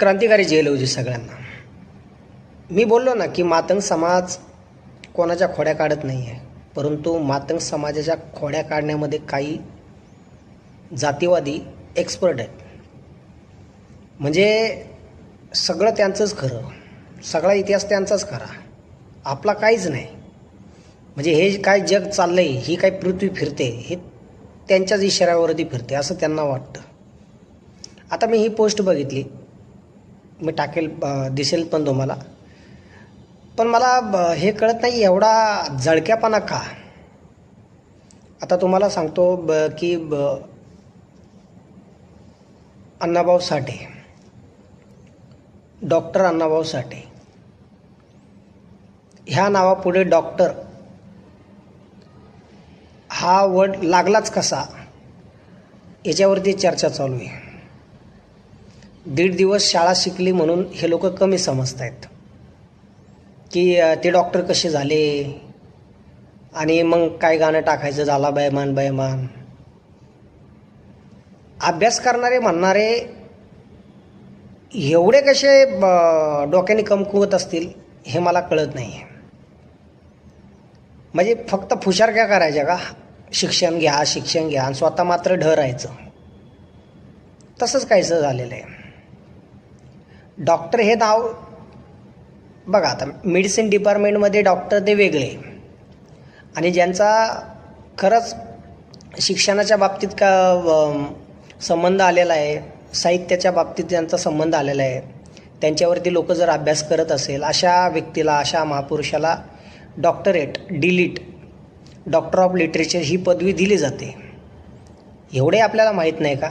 क्रांतिकारी जेल होती सगळ्यांना. मी बोललो ना की मातंग समाज कोणाच्या खोड्या काढत नाही आहे परंतु मातंग समाजाच्या खोड्या काढण्यामध्ये काही जातीवादी एक्सपर्ट आहेत. म्हणजे सगळं त्यांचंच खरं. सगळा इतिहास त्यांचाच खरा. आपला काहीच नाही. म्हणजे हे काय जग चाललं आहे ही काय पृथ्वी फिरते हे त्यांच्याच इशाऱ्यावरती फिरते असं त्यांना वाटतं. आता मी ही पोस्ट बघितली. मी टाकेल दिसेल पण तुम्हाला. पण मला ब- हे कळत नाही एवढा जळक्यापणा का? आता तुम्हाला सांगतो ब की ब अण्णाभाऊ साठे. डॉक्टर अण्णाभाऊ साठे. ह्या नावापुढे डॉक्टर. हा वर्ड लागलाच कसा? याच्यावरती चर्चा चालू आहे. दीड दिवस शाळा शिकली म्हणून हे लोक कमी समजत आहेत की ते डॉक्टर कसे झाले? आणि मग काय गाणं टाकायचं? झाला बैमान बैमान अभ्यास करणारे म्हणणारे एवढे कसे ब- डोक्याने कमकुवत असतील हे मला कळत नाही म्हणजे फक्त फुशार काय करायच्या का? शिक्षण घ्या शिक्षण घ्या आणि स्वतः मात्र ढरायचं तसंच काहीसं झालेलं आहे. डॉक्टर हे नाव बघा आता मेडिसिन डिपार्टमेंटमध्ये डॉक्टर ते वेगळे. आणि ज्यांचा खरंच शिक्षणाच्या बाबतीत का संबंध आलेला आहे साहित्याच्या बाबतीत ज्यांचा संबंध आलेला आहे त्यांच्यावरती लोक जर अभ्यास करत असेल अशा व्यक्तीला अशा महापुरुषाला doctorate D Litt doctor of literature ही पदवी दिली जाते. एवढे आपल्याला माहीत नाही का?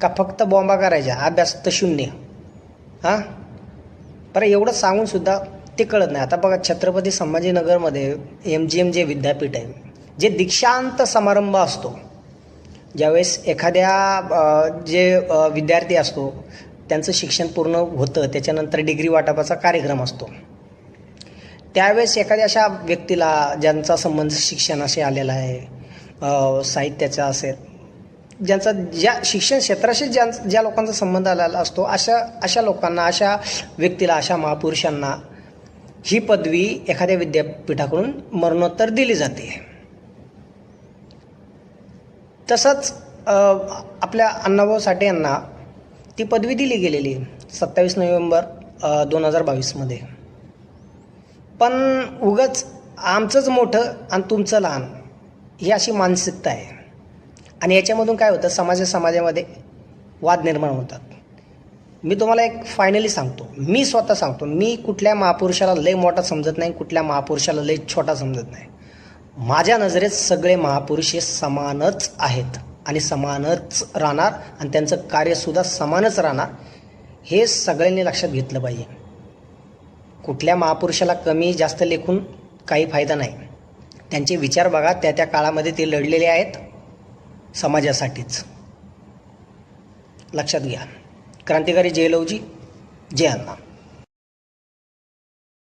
का फक्त बॉम्बा करायच्या? अभ्यास तर शून्य. हां? बरं एवढं सांगूनसुद्धा ते कळत नाही. आता बघा छत्रपती संभाजीनगरमध्ये एम जी एम जे विद्यापीठ आहे जे दीक्षांत समारंभ असतो ज्यावेळेस एखाद्या जे विद्यार्थी असतो त्यांचं शिक्षण पूर्ण होतं त्याच्यानंतर डिग्री वाटपाचा कार्यक्रम असतो. त्यावेळेस एखाद्या अशा व्यक्तीला ज्यांचा संबंध शिक्षणाशी आलेला आहे साहित्याचा असेल ज्यांचा ज्या शिक्षण क्षेत्राशी ज्या ज्या लोकांचा संबंध आलेला असतो अशा अशा लोकांना अशा व्यक्तीला अशा महापुरुषांना ही पदवी एखाद्या विद्यापीठाकडून मरणोत्तर दिली जाते. तसंच आपल्या अण्णाभाऊ साठे यांना ती पदवी दिली गेलेली सत्तावीस नोव्हेंबर दोन हजार बावीसमध्ये पण उगच आमचंच मोठं आणि तुमचं लहान ही अशी मानसिकता आहे. आणि याच्यामधून काय होतं समाजा समाजामध्ये वाद निर्माण होतात. मी तुम्हाला एक फायनली सांगतो. मी स्वतः सांगतो. मी कुठल्या महापुरुषाला लय मोठा समजत नाही कुठल्या महापुरुषाला लय छोटा समजत नाही. माझ्या नजरेत सगळे महापुरुष हे समानच आहेत आणि समानच राहणार आणि त्यांचं कार्यसुद्धा समानच राहणार हे सगळ्यांनी लक्षात घेतलं पाहिजे. कुठल्या महापुरुषाला कमी जास्त लेखून काही फायदा नाही. त्यांचे विचार बघा त्या त्या काळामध्ये ते लढलेले आहेत. समाजासाठीच. लक्षात घ्या. क्रांतिकारी जयलवजी जय अण्णा